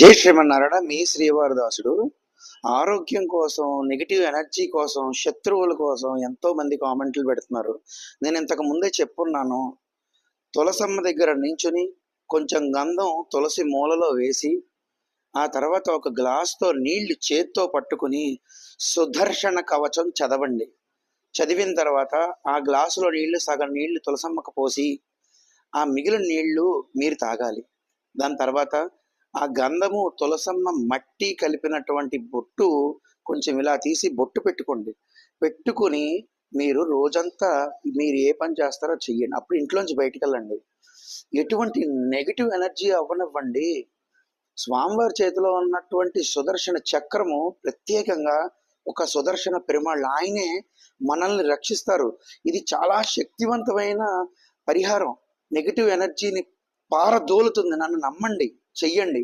జై శ్రీమన్నారాయణ మీ శ్రీవారి దాసుడు. ఆరోగ్యం కోసం నెగిటివ్ ఎనర్జీ కోసం శత్రువుల కోసం ఎంతో మంది కామెంట్లు పెడుతున్నారు. నేను ఇంతకు ముందే చెప్పున్నాను తులసమ్మ దగ్గర నించుని కొంచెం గంధం తులసి మూలలో వేసి ఆ తర్వాత ఒక గ్లాస్తో నీళ్ళు చేత్తో పట్టుకుని సుదర్శన కవచం చదవండి. చదివిన తర్వాత ఆ గ్లాసులో నీళ్ళు సగం నీళ్ళు తులసమ్మకు పోసి ఆ మిగిలిన నీళ్ళు మీరు తాగాలి. దాని తర్వాత ఆ గంధము తులసమ్మ మట్టి కలిపినటువంటి బొట్టు కొంచెం ఇలా తీసి బొట్టు పెట్టుకోండి. పెట్టుకుని మీరు రోజంతా మీరు ఏ పని చేస్తారో చెయ్యండి. అప్పుడు ఇంట్లోంచి బయటికి వెళ్ళండి. ఎటువంటి నెగిటివ్ ఎనర్జీ అవ్వనివ్వండి. స్వామివారి చేతిలో ఉన్నటువంటి సుదర్శన చక్రము ప్రత్యేకంగా ఒక సుదర్శన పెరుమాళ్ళు ఆయనే మనల్ని రక్షిస్తారు. ఇది చాలా శక్తివంతమైన పరిహారం. నెగిటివ్ ఎనర్జీని పారదోలుతుంది. నన్ను నమ్మండి చెయ్యండి.